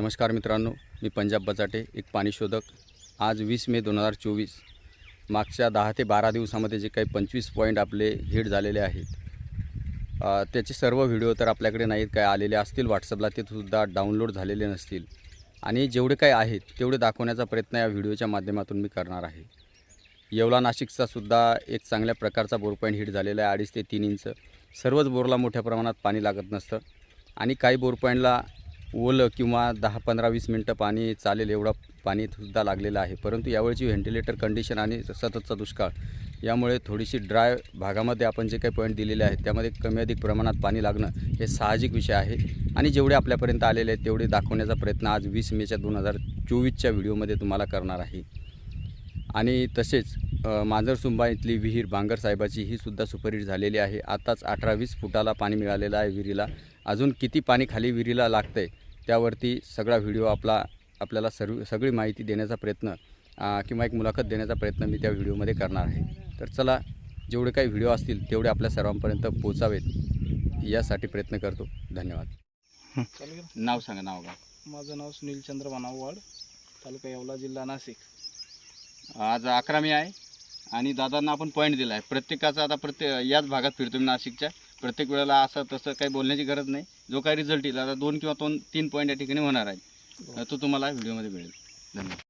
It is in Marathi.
नमस्कार मित्रांनो मी पंजाब बचाटे एक पाणी शोधक. आज वीस मे दोन हजार चोवीस. मागच्या दहा ते बारा दिवसामध्ये जे काही पंचवीस पॉईंट आपले हिट झालेले आहेत त्याचे सर्व व्हिडिओ तर आपल्याकडे नाहीत काय आलेले असतील व्हॉट्सअपला ते सुद्धा डाउनलोड झालेले नसतील. आणि जेवढे काही आहेत तेवढे दाखवण्याचा प्रयत्न या व्हिडिओच्या माध्यमातून मी करणार आहे. येवला नाशिकचा सुद्धा एक चांगल्या प्रकारचा बोर पॉईंट हिट झालेला आहे अडीच ते तीन इंच. सर्वच बोरला मोठ्या प्रमाणात पाणी लागत नसतं. आणि काही बोर पॉईंटला ओलं किंवा दहा पंधरा वीस मिनटं पाणी चालेल एवढा पाणीसुद्धा लागलेलं आहे. परंतु यावेळची व्हेंटिलेटर कंडिशन आणि सततचा दुष्काळ यामुळे थोडीशी ड्राय भागामध्ये आपण जे काही पॉईंट दिलेले आहेत त्यामध्ये कमी अधिक प्रमाणात पाणी लागणं हे साहजिक विषय आहे. आणि जेवढे आपल्यापर्यंत आलेले आहेत तेवढे दाखवण्याचा प्रयत्न आज वीस मेच्या दोन हजार चोवीसच्या व्हिडिओमध्ये तुम्हाला करणार आहे. आणि तसेच मांजरसुंबा इथली विहीर बांगर साहेबाची ही सुद्धा सुपरहिट झालेली आहे. आताच अठरा वीस फुटाला पाणी मिळालेलं आहे विहिरीला. अजून किती पाणी खाली विहिरीला लागतं आहे त्यावरती सगळा व्हिडिओ आपला आपल्याला सर्व सगळी माहिती देण्याचा प्रयत्न किंवा एक मुलाखत देण्याचा प्रयत्न मी त्या व्हिडिओमध्ये करणार आहे. तर चला जेवढे काही व्हिडिओ असतील तेवढे आपल्या सर्वांपर्यंत पोचावेत यासाठी प्रयत्न करतो. धन्यवाद. नाव सांगा नाव का माझं नाव सुनील चंद्र वानाववाड तालुका येवला जिल्हा नाशिक. आज अकरा मे आहे? आणि दादांना आपण पॉईंट दिला आहे. प्रत्येकाचा आता प्रत्येक याच भागात फिरतो मी नाशिकच्या. प्रत्येक वेळेला असं तसं काही बोलण्याची गरज नाही. जो काही रिझल्ट येईल आता दोन किंवा दोन तीन पॉईंट या ठिकाणी होणार आहे. तो तुम्हाला व्हिडिओमध्ये मिळेल. धन्यवाद.